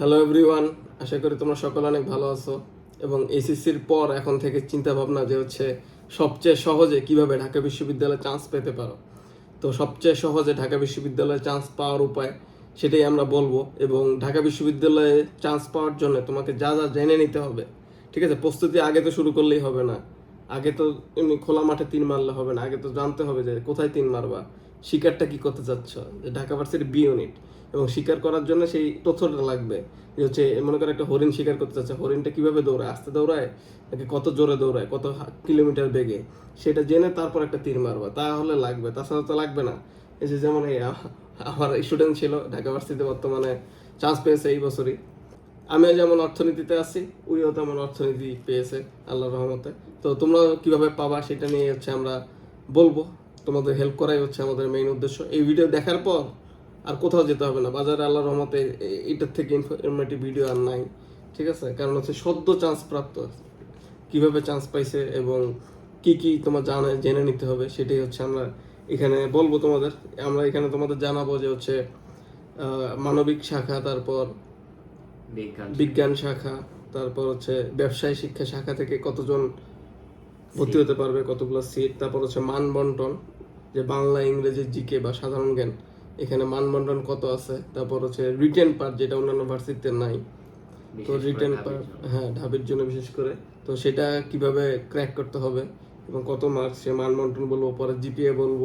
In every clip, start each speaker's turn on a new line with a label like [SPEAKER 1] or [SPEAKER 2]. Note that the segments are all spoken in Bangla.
[SPEAKER 1] হ্যালো এভরিওয়ান আশা করি তোমরা সকলে অনেক ভালো আছো এবং এসএসসির পর এখন থেকে চিন্তা ভাবনা যে হচ্ছে সবচেয়ে সহজে কীভাবে ঢাকা বিশ্ববিদ্যালয়ে চান্স পেতে পারো। তো সবচেয়ে সহজে ঢাকা বিশ্ববিদ্যালয়ে চান্স পাওয়ার উপায় সেটাই আমরা বলব এবং ঢাকা বিশ্ববিদ্যালয়ে চান্স পাওয়ার জন্য তোমাকে যা যা জেনে নিতে হবে, ঠিক আছে? প্রস্তুতি আগে তো শুরু করলেই হবে না। আগে তো এমনি খোলা মাঠে তিন মারলে হবে না, আগে তো জানতে হবে যে কোথায় তিন মারবা। শিকারটা কি করতে চাচ্ছ? ঢাকা ভার্সিটির বি ইউনিট এবং শিকার করার জন্য সেই তথ্যটা লাগবে। যে হচ্ছে, মনে করে একটা হরিণ শিকার করতে চাচ্ছে। হরিণটা কীভাবে দৌড়ায়? আস্তে দৌড়ায়? নাকি কত জোরে দৌড়ায়? কত কিলোমিটার বেগে? সেটা জেনে তারপর একটা তীর মারবা। তাহলে লাগবে। তাছাড়া তো লাগবে না। এই যে যেমন এই আমার স্টুডেন্ট ছিল ঢাকা ভার্সিটিতে বর্তমানে। চান্স পেয়েছে এই বছরই। আমিও যেমন অর্থনীতিতে আছি, উইও তেমন অর্থনীতি পেয়েছে আল্লাহ রহমতে। তো তোমরা কীভাবে পাবা সেটা নিয়ে হচ্ছে আমরা বলব। তোমাদের হেল্প করাই হচ্ছে আমাদের মেইন উদ্দেশ্য। এই ভিডিও দেখার পর আর কোথাও যেতে হবে না। বাজারে আল্লাহর রহমতে এটার থেকে ইনফরমেটিভ ভিডিও আর নাই। ঠিক আছে? কারণ হচ্ছে সদ্য চান্স প্রাপ্ত। কীভাবে চান্স পাইছে এবং কি কি তোমার জানা জেনে নিতে হবে সেটাই হচ্ছে আমরা এখানে বলব তোমাদের। আমরা এখানে তোমাদের জানাব যে হচ্ছে আহ, মানবিক শাখা তারপর
[SPEAKER 2] বিজ্ঞান
[SPEAKER 1] শাখা তারপর হচ্ছে ব্যবসায় শিক্ষা শাখা থেকে কতজন ভর্তি হতে পারবে কতগুলো সিট তারপর হচ্ছে মান বন্টন যে বাংলা ইংরেজি জিকে বা সাধারণ জ্ঞান এখানে মান বন্টন কত আছে তারপর হচ্ছে রিটেন পার্ট যেটা অন্যান্য ভার্সিটিতে নাই তো রিটেন পার্ট হ্যাঁ ঢাবির জন্য বিশেষ করে তো সেটা কীভাবে ক্র্যাক করতে হবে এবং কত মার্কস সে মান বন্টন বলব পরে জিপিএ বলব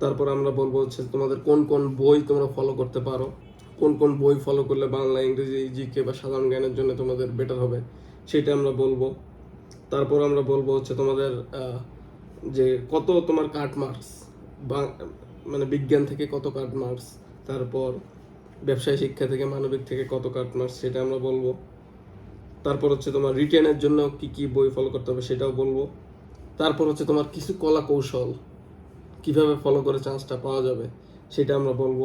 [SPEAKER 1] তারপর আমরা বলব হচ্ছে তোমাদের কোন কোন বই তোমরা ফলো করতে পারো কোন কোন বই ফলো করলে বাংলা ইংরেজি জিকে বা সাধারণ জ্ঞানের জন্য তোমাদের বেটার হবে সেটা আমরা বলব। তারপর আমরা বলব হচ্ছে তোমাদের যে কত তোমার কাট মার্কস বা মানে বিজ্ঞান থেকে কত কাট মার্কস তারপর ব্যবসায় শিক্ষা থেকে মানবিক থেকে কত কাট মার্কস সেটা আমরা বলব। তারপর হচ্ছে তোমার রিটেনের জন্য কি কি বই ফলো করতে হবে সেটাও বলব। তারপর হচ্ছে তোমার কিছু কলা কৌশল, কীভাবে ফলো করে চান্সটা পাওয়া যাবে, সেটা আমরা বলব।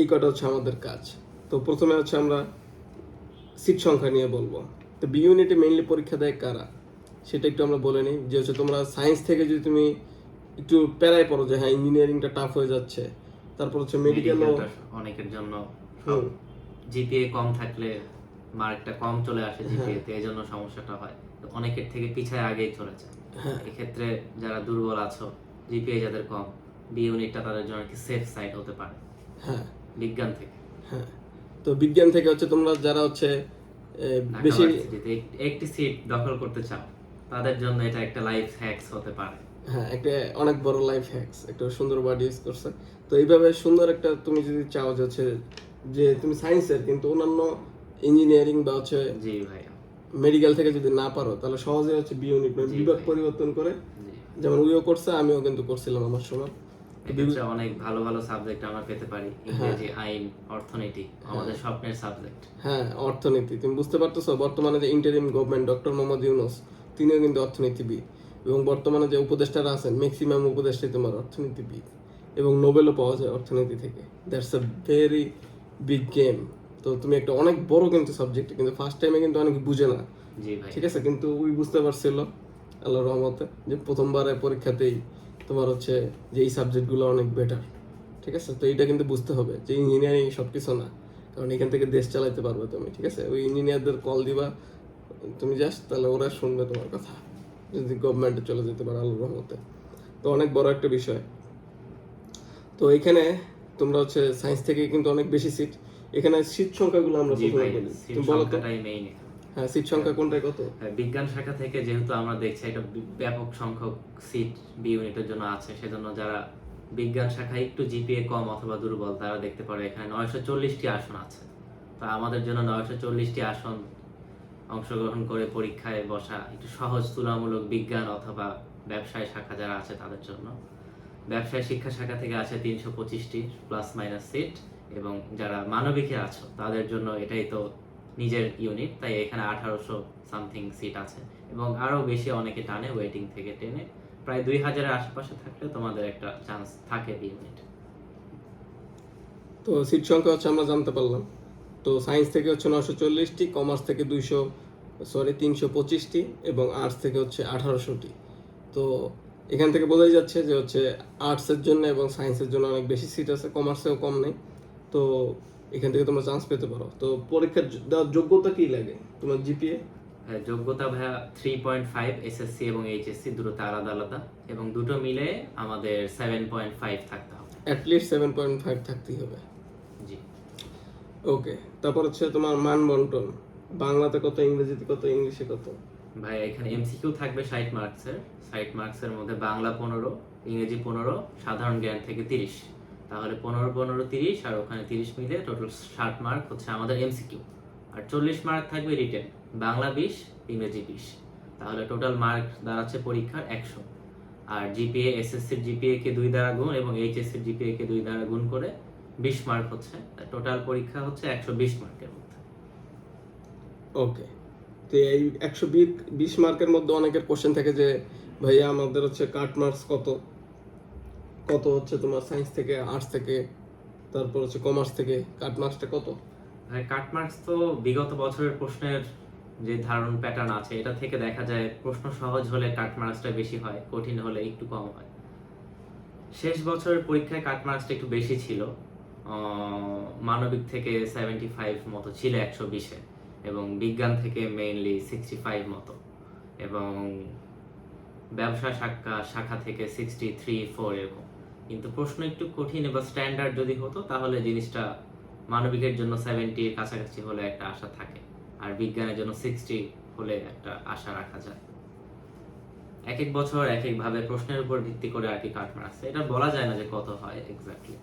[SPEAKER 1] এই কটা হচ্ছে আমাদের কাজ। তো প্রথমে হচ্ছে আমরা সিট সংখ্যা নিয়ে বলব। তো বি ইউনিটে মেইনলি পরীক্ষা দেয় কারা? সেটা একটু আমরা বলে নিই। যে হচ্ছে তোমরা সায়েন্স থেকে যদি তুমি একটু প্যারায় পড়ো যে হ্যাঁ ইঞ্জিনিয়ারিংটা টাফ হয়ে যাচ্ছে তারপর হচ্ছে
[SPEAKER 2] মেডিকেলটা অনেকের জন্য জিপিএ কম থাকলে মার্কটা কম চলে আসে
[SPEAKER 1] হ্যাঁ।
[SPEAKER 2] জিপিএ তে এই জন্য সমস্যাটা হয়। তো অনেকের থেকে পিছায় আগেই চলে যায়
[SPEAKER 1] হ্যাঁ।
[SPEAKER 2] এক্ষেত্রে যারা দুর্বল আছো জিপিএ যাদের কম বি ইউনিটটা তাদের জন্য কি সেফ সাইড হতে পারে।
[SPEAKER 1] হ্যাঁ।
[SPEAKER 2] বিজ্ঞান থেকে।
[SPEAKER 1] হ্যাঁ। তো বিজ্ঞান থেকে হচ্ছে তোমরা যারা হচ্ছে বেশি
[SPEAKER 2] একটি সিট দখল করতে চাও তাদের জন্য এটা একটা লাইফ হ্যাকস হতে পারে।
[SPEAKER 1] হ্যাঁ একটা অনেক বড় লাইফ হ্যাকস একটা সুন্দর ওয়ার্ড ইউজ করছে। তো এইভাবে সুন্দর একটা তুমি যদি চাও যে হচ্ছে যে তুমি সায়েন্সের কিন্তু অন্যান্য ইঞ্জিনিয়ারিং বা হচ্ছে
[SPEAKER 2] জি ভাইয়া।
[SPEAKER 1] মেডিকেল থেকে যদি না পারো তাহলে সহজে হচ্ছে বি ইউনিট বিভাগ পরিবর্তন করে যেমন উইও করছে আমিও কিন্তু করছিলাম আমার সময়।
[SPEAKER 2] অনেক ভালো ভালো সাবজেক্ট আমরা পেতে পারি ইংরেজি আইন অর্থনীতি আমাদের স্বপ্নের সাবজেক্ট
[SPEAKER 1] হ্যাঁ অর্থনীতি। তুমি বুঝতে পারতেছো বর্তমানে যে interim government doctor Mohammad Yunus তিনিও কিন্তু অর্থনীতিবিদ এবং বর্তমানে যে উপদেষ্টারা আছেন ম্যাক্সিমাম উপদেষ্টাই তোমার অর্থনীতিবিদ এবং নোবেলও পাওয়া যায় অর্থনীতি থেকে। That's a very big game তো তুমি একটা অনেক বড় কিন্তু সাবজেক্ট কিন্তু ফার্স্ট টাইমে কিন্তু অনেক বুঝে না। ঠিক আছে? কিন্তু ওই বুঝতে পারছিল আল্লাহ রহমতে যে প্রথমবারের পরীক্ষাতেই তোমার হচ্ছে যে এই সাবজেক্টগুলো অনেক বেটার ঠিক আছে? তো এইটা কিন্তু বুঝতে হবে যে ইঞ্জিনিয়ারিং সব কিছু না কারণ এখান থেকে দেশ চালাইতে পারবে তুমি ঠিক আছে? ওই ইঞ্জিনিয়ারদের কল দিবা তুমি জাস্ট তাহলে ওরা শুনবে তোমার কথা যদি গভর্নমেন্টে চলে যেতে পারে আল্লাহ রহমতে। তো অনেক বড় একটা বিষয়। তো এখানে তোমরা হচ্ছে সায়েন্স থেকে কিন্তু অনেক বেশি সিট এখানে সিট সংখ্যাগুলো আমরা প্রথমে বলি। তুমি বলো তো। হ্যাঁ সিট সংখ্যা কোনটায় কত?
[SPEAKER 2] বিজ্ঞান শাখা থেকে যেহেতু আমরা দেখছি একটা ব্যাপক সংখ্যক সিট বি ইউনিটের জন্য আছে। সেজন্য যারা বিজ্ঞান শাখায় একটু জিপিএ কম অথবা দুর্বল তারা দেখতে পারে এখানে নয়শো চল্লিশটি আসন আছে। তা আমাদের জন্য নয়শো চল্লিশটি আসন অংশগ্রহণ করে পরীক্ষায় বসা একটু সহজ তুলনামূলক বিজ্ঞান অথবা ব্যবসায় শাখা যারা আছে তাদের জন্য। ব্যবসায় শিক্ষা শাখা থেকে আছে তিনশো পঁচিশটি প্লাস মাইনাস সিট এবং যারা মানবিকে আছো তাদের জন্য এটাই তো নিজের ইউনিট তাই এখানে আঠারোশো সামথিং সিট আছে। এবং আরও বেশি অনেকে টানে ওয়েটিং থেকে টেনে। প্রায় দুই হাজারের আশেপাশে থাকলে তোমাদের একটা চান্স থাকে ইউনিট
[SPEAKER 1] তো সিট সংখ্যা হচ্ছে আমরা জানতে পারলাম। তো সায়েন্স থেকে হচ্ছে নশো চল্লিশটি কমার্স থেকে দুইশো সরি তিনশো পঁচিশটি এবং আর্টস থেকে হচ্ছে আঠারোশোটি। তো এখান থেকে বোঝাই যাচ্ছে যে হচ্ছে আর্টসের জন্য এবং সায়েন্সের জন্য অনেক বেশি সিট আছে কমার্সেও কম নেই। তো এখান থেকে তোমরা চান্স পেতে পারো। তো পরীক্ষার দেওয়ার যোগ্যতা কি লাগে? তোমার জিপিএ
[SPEAKER 2] হ্যাঁ, যোগ্যতা ভাইয়া থ্রি পয়েন্ট ফাইভ এসএসসি এবং এইচএসসি দুটোতে আলাদা আলাদা। এবং দুটো মিলে আমাদের সেভেন পয়েন্ট ফাইভ থাকতে হবে।
[SPEAKER 1] অ্যাটলিস্ট সেভেন পয়েন্ট ফাইভ থাকতেই হবে।
[SPEAKER 2] জি।
[SPEAKER 1] ওকে তারপর হচ্ছে তোমার মান বন্টন। বাংলাতে কত ইংরেজিতে কত ইংলিশে কত?
[SPEAKER 2] ভাই এখানে এমসিকিউ থাকবে ষাট মার্কসের ষাট মার্কসের মধ্যে বাংলা পনেরো ইংরেজি পনেরো সাধারণ জ্ঞান থেকে তিরিশ। তাহলে পনেরো পনেরো, তিরিশ, আর ওখানে তিরিশ মিলে টোটাল ষাট মার্ক হচ্ছে আমাদের এমসিকিউ আর চল্লিশ মার্ক থাকবে রিটেন বাংলা বিশ, ইংরেজি বিশ। তাহলে টোটাল মার্ক দাঁড়াচ্ছে পরীক্ষার একশো। আর জিপিএ এসএসসির জিপিএ কে দুই দ্বারা গুণ এবং এইচএসসির জিপিএ কে দুই দ্বারা গুণ করে বিশ মার্ক হচ্ছে। টোটাল পরীক্ষা হচ্ছে একশো বিশ মার্কের মধ্যে।
[SPEAKER 1] ওকে। তো এই একশো বিশ মার্কের মধ্যে অনেকের কোশ্চেন থাকে যে, ভাইয়া, আমাদের হচ্ছে কাট মার্কস কত? কত হচ্ছে তোমার সায়েন্স থেকে আর্টস থেকে, তারপর হচ্ছে কমার্স থেকে কাট মার্কসটা কত?
[SPEAKER 2] কাট মার্কস তো বিগত বছরের প্রশ্নের যে ধারণ প্যাটার্ন আছে, এটা থেকে দেখা যায় প্রশ্ন সহজ হলে কাট মার্কসটা বেশি হয়, কঠিন হলে একটু কম হয়। শেষ বছরের পরীক্ষায় কাট মার্কসটা একটু বেশি ছিল মানবিক থেকে সেভেন্টি ফাইভ মতো ছিল একশো বিশে এবং বিজ্ঞান থেকে মেইনলি সিক্সটি ফাইভ মতো, এবং ব্যবসা শাখা শাখা থেকে সিক্সটি থ্রি ফোর এরকম। কিন্তু প্রশ্ন একটু কঠিন বা স্ট্যান্ডার্ড যদি হতো তাহলে জিনিসটা মানবিকের জন্য সেভেন্টির কাছাকাছি হলে একটা আশা থাকে আর বিজ্ঞানের জন্য সিক্সটি হলে একটা আশা রাখা যায়। এক এক বছর এক এক ভাবে প্রশ্নের উপর ভিত্তি করে আর কি কাট মার্কস এটা বলা যায় না যে কত হয় এক্স্যাক্টলি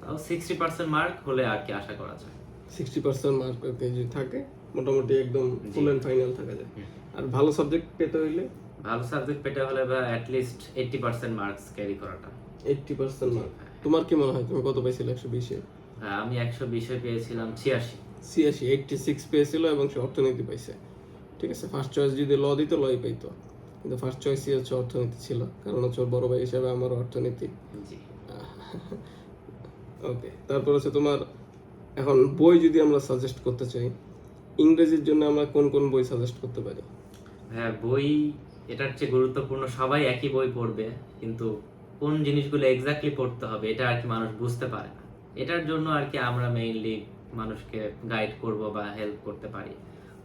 [SPEAKER 2] তাও সিক্সটি পার্সেন্ট মার্ক হলে আর কি আশা করা যায়।
[SPEAKER 1] সিক্সটি পার্সেন্ট মার্ক যদি থাকে মোটামুটি একদম ফুল। অ্যান্ড ফাইনাল থাকা যায়। আর ভালো সাবজেক্ট পেতে হইলে?
[SPEAKER 2] ভালো সাবজেক্ট পেতে হলে বা at least eighty percent marks carry করাটা।
[SPEAKER 1] এইটটি পার্সেন্ট মার্ক তোমার কি মনে হয়? তুমি কত পাইছিলে? একশো বিশে
[SPEAKER 2] হ্যাঁ, আমি একশো বিশে পেয়েছিলাম ছিয়াশি।
[SPEAKER 1] ছিয়াশি এইটটি সিক্স পেয়েছিল এবং সে অর্থনীতি পাইছে। ঠিক আছে ফার্স্ট চয়েস যদি ল দিত লই পাইতো। কিন্তু ফার্স্ট চয়েসই হচ্ছে অর্থনীতি ছিল। কারণ হচ্ছে বড় ভাই হিসাবে আমার অর্থনীতি। ওকে তারপর হচ্ছে তোমার এখন বই যদি আমরা সাজেস্ট করতে চাই ইংরেজির জন্য আমরা কোন কোন বই সাজেস্ট করতে পারি?
[SPEAKER 2] হ্যাঁ বই এটার চেয়ে গুরুত্বপূর্ণ সবাই একই বই পড়বে কিন্তু কোন জিনিসগুলো এক্স্যাক্টলি পড়তে হবে, এটা আর কি মানুষ বুঝতে পারে না। এটার জন্য আর কি আমরা মেইনলি মানুষকে গাইড করব বা হেল্প করতে পারি।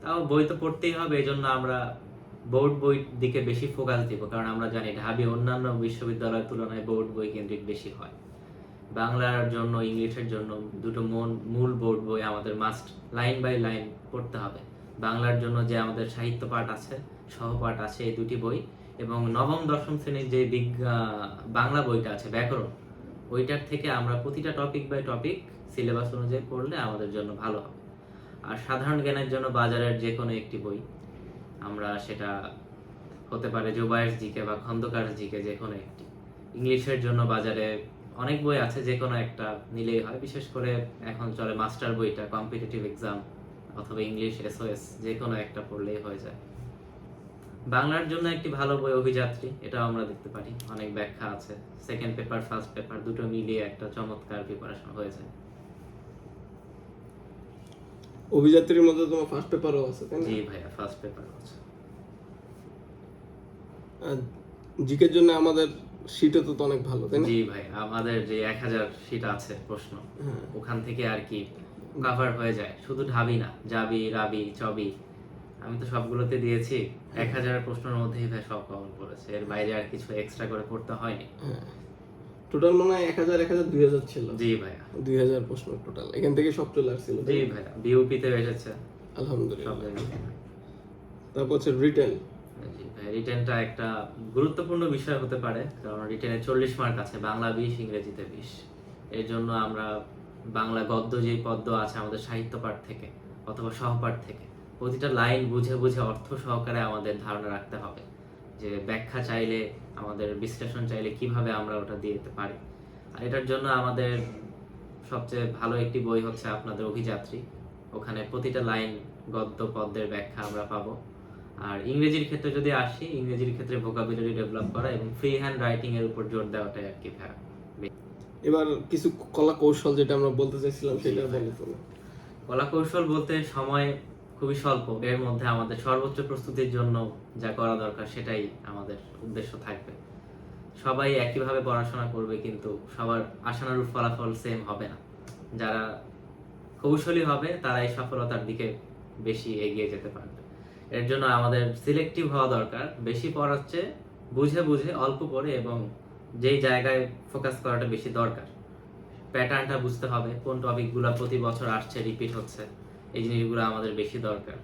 [SPEAKER 2] তাও বই তো পড়তেই হবে এই জন্য আমরা বোর্ড বই দিকে বেশি ফোকাস দিব, কারণ আমরা জানি ঢাবি অন্যান্য বিশ্ববিদ্যালয়ের তুলনায় বোর্ড বই কেন্দ্রিক বেশি হয়। বাংলার জন্য, ইংলিশের জন্য দুটো মন, মূল বোর্ড বই আমাদের মাস্ট লাইন বাই লাইন পড়তে হবে। বাংলার জন্য যে আমাদের সাহিত্য পাঠ আছে সহপাঠ আছে, এই দুটি বই এবং নবম, দশম শ্রেণির যে বাংলা বইটা আছে, ব্যাকরণ, ওইটার থেকে আমরা প্রতিটা টপিক বাই টপিক সিলেবাস অনুযায়ী পড়লে আমাদের জন্য ভালো হবে। আর সাধারণ জ্ঞানের জন্য বাজারের যে কোনো একটি বই, আমরা সেটা হতে পারে জোবায়ের জিকে বা খন্দকার জিকে যে কোনো একটি। ইংলিশের জন্য বাজারে অনেক বই আছে যে কোনো একটা নিলেই হয়, বিশেষ করে এখন চলে মাস্টার বইটা কম্পিটিটিভ এক্সাম অথবা ইংলিশ এসওএস যে কোনো একটা পড়লেই হয়ে যায়। বাংলার জন্য একটি ভালো বই অভিযাত্রী এটাও আমরা দেখতে পারি। অনেক ব্যাখ্যা আছে। সেকেন্ড পেপার ফার্স্ট পেপার দুটো মিলিয়ে একটা চমৎকার প্রিপারেশন হয়ে যায়
[SPEAKER 1] অভিযাত্রীর মধ্যে তোমার ফার্স্ট পেপারও আছে তাই না?
[SPEAKER 2] জি ভাইয়া ফার্স্ট পেপার হচ্ছে
[SPEAKER 1] জিকের জন্য আমাদের শীতে তো অনেক ভালো তাই না?
[SPEAKER 2] জি ভাই আমাদের যে এক হাজার সিট আছে প্রশ্ন
[SPEAKER 1] হ্যাঁ।
[SPEAKER 2] ওখান থেকে আর কি কভার হয়ে যায়। শুধু ঢাবি না জাবি রাবি চবি আমি তো সবগুলোতে দিয়েছি। এক হাজার প্রশ্নের মধ্যেই ভাই সব কভার করেছে। এর বাইরে আর কিছু এক্সট্রা করে পড়তে হয়নি।
[SPEAKER 1] হ্যাঁ। টোটাল মনে হয় এক হাজার এক হাজার দুই হাজার ছিল।
[SPEAKER 2] জি ভাইয়া।
[SPEAKER 1] দুই হাজার প্রশ্ন টোটাল এখান থেকে সব চলে আসছিল।
[SPEAKER 2] জি ভাইয়া। বিউপিতে এসেছে।
[SPEAKER 1] আলহামদুলিল্লাহ। তারপর হচ্ছে রিটেন
[SPEAKER 2] রিটেনটা একটা গুরুত্বপূর্ণ বিষয় হতে পারে। কারণ রিটেনে চল্লিশ মার্ক আছে বাংলা বিশ ইংরেজিতে বিশ। এর জন্য আমরা বাংলা গদ্য যে পদ্য আছে আমাদের সাহিত্য পাঠ থেকে অথবা সহপাঠ থেকে প্রতিটা লাইন বুঝে বুঝে অর্থ সহকারে আমাদের ধারণা রাখতে হবে। যে ব্যাখ্যা চাইলে আমাদের বিশ্লেষণ চাইলে কীভাবে আমরা ওটা দিয়ে দিতে পারি। আর এটার জন্য আমাদের সবচেয়ে ভালো একটি বই হচ্ছে আপনাদের অভিযাত্রী। ওখানে প্রতিটা লাইন গদ্য পদ্যের ব্যাখ্যা আমরা পাবো। আর ইংরেজির ক্ষেত্রে যদি আসি ইংরেজির ক্ষেত্রে ভোকাবুলারি ডেভেলপ করা এবং ফ্রি হ্যান্ড রাইটিং এর উপর জোর দেওয়াটাই আর কি ভাইয়া
[SPEAKER 1] এবার কিছু কলা কৌশল যেটা আমরা বলতে চাইছিলাম সেটা। বলো
[SPEAKER 2] কলা কৌশল বলতে সময় খুবই স্বল্প। এর মধ্যে আমাদের সর্বোচ্চ প্রস্তুতির জন্য যা করা দরকার সেটাই আমাদের উদ্দেশ্য থাকবে। সবাই একইভাবে পড়াশোনা করবে কিন্তু সবার আশানুরূপ ফলাফল সেম হবে না। যারা কৌশলী হবে, তারাই সফলতার দিকে বেশি এগিয়ে যেতে পারবে। এর জন্য আমাদের সিলেক্টিভ হওয়া দরকার। বেশি পড়াচ্ছে বুঝে বুঝে অল্প পড়ে এবং যেই জায়গায় ফোকাস করাটা বেশি দরকার। প্যাটার্নটা বুঝতে হবে। কোন টপিকগুলো প্রতি বছর আসছে রিপিট হচ্ছে। এই জিনিসগুলো আমাদের বেশি দরকার।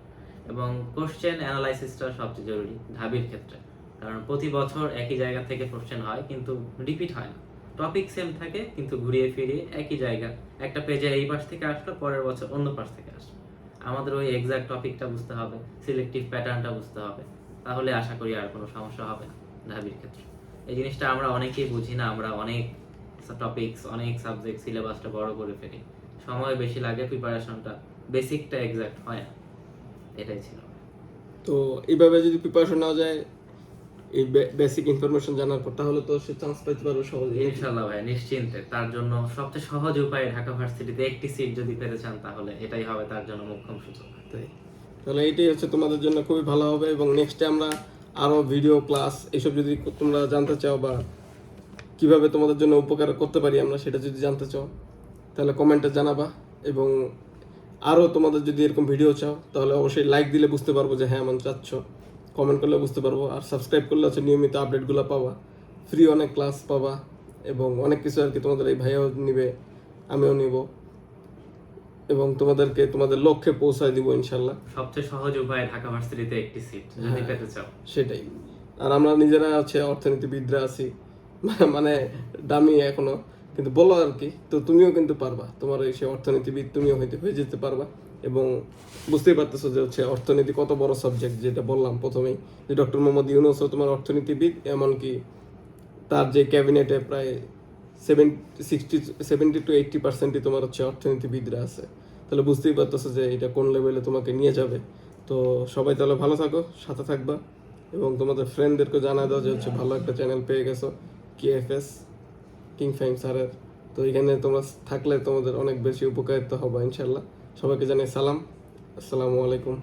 [SPEAKER 2] এবং কোশ্চেন অ্যানালাইসিসটা সবচেয়ে জরুরি ঢাবির ক্ষেত্রে। কারণ প্রতি বছর একই জায়গা থেকে কোশ্চেন হয়, কিন্তু রিপিট হয় না। টপিক সেম থাকে, কিন্তু ঘুরিয়ে ফিরিয়ে একই জায়গা। একটা পেজে এই পাশ থেকে আসলো, পরের বছর অন্য পাশ থেকে আসলো। আমাদের ওই এক্সাক্ট টপিকটা বুঝতে হবে সিলেক্টিভ প্যাটার্নটা বুঝতে হবে। তাহলে আশা করি আর কোনো সমস্যা হবে না ঢাবির ক্ষেত্রে। এই জিনিসটা আমরা অনেকেই বুঝি না, আমরা অনেক টপিকস অনেক সাবজেক্ট সিলেবাসটা বড় করে ফেলি। সময় বেশি লাগে প্রিপারেশনটা বেসিকটা এক্সাক্ট হয় না। এটাই ছিল।
[SPEAKER 1] তো এইভাবে যদি প্রিপারেশন নেওয়া যায় এই বেসিক ইনফরমেশন জানার পর তাহলে তো সে চান্স পাইতে পারবে সহজে
[SPEAKER 2] ইনশাল্লাহ ভাই নিশ্চিন্তে। তার জন্য সবচেয়ে সহজ উপায় ঢাকা ভার্সিটিতে একটি সিট যদি পেতে চান তাহলে এটাই হবে তার জন্য মুখ্যম সুযোগ।
[SPEAKER 1] তাই। তাহলে এটাই হচ্ছে তোমাদের জন্য খুবই ভালো হবে এবং নেক্সটে আমরা আরও ভিডিও ক্লাস এসব যদি তোমরা জানতে চাও বা কীভাবে তোমাদের জন্য উপকার করতে পারি আমরা সেটা যদি জানতে চাও তাহলে কমেন্টে জানাবা এবং আরও তোমাদের যদি এরকম ভিডিও চাও তাহলে অবশ্যই লাইক দিলে বুঝতে পারব যে হ্যাঁ এমন চাচ্ছ। কমেন্ট করলে বুঝতে পারব। আর সাবস্ক্রাইব করলে হচ্ছে নিয়মিত আপডেটগুলো পাবা। ফ্রি অনেক ক্লাস পাবা এবং অনেক কিছু আর কি তোমাদের এই ভাইয়াও নিবে আমিও নিব এবং তোমাদেরকে তোমাদের লক্ষ্যে পৌঁছায় দিব ইনশাল্লাহ
[SPEAKER 2] সবচেয়ে সহজ উপায় ঢাকা ভার্সিটিতে একটি সিট যদি
[SPEAKER 1] হ্যাঁ।
[SPEAKER 2] পেতে চাও।
[SPEAKER 1] সেটাই। আর আমরা নিজেরা আছে অর্থনীতিবিদরা আছি। মানে দামি এখনও। কিন্তু বলো আর কি, তো তুমিও কিন্তু পারবা। তোমার এই সে অর্থনীতিবিদ তুমিও হইতে হয়ে যেতে পারবা এবং বুঝতেই পারতেছো যে হচ্ছে অর্থনীতি কত বড় সাবজেক্ট যেটা বললাম প্রথমেই, যে ডক্টর মোহাম্মদ ইউনুসও তোমার অর্থনীতিবিদ, এমনকি তার যে ক্যাবিনেটে প্রায় seven sixty seventy to eighty পার্সেন্টই তোমার হচ্ছে অর্থনীতিবিদরা আছে। তাহলে বুঝতেই পারতেছো যে এটা কোন লেভেলে তোমাকে নিয়ে যাবে। তো সবাই তাহলে ভালো থাকো, সাথে থাকবা এবং তোমাদের ফ্রেন্ডদেরকে জানা দাও যে হচ্ছে ভালো একটা চ্যানেল পেয়ে গেছো কেএফএস কিং ফাইম স্যারের তো এখানে তোমরা থাকলে তোমাদের অনেক বেশি উপকারিত হবে ইনশাল্লাহ সবাইকে জানাই সালাম। আসসালামু আলাইকুম।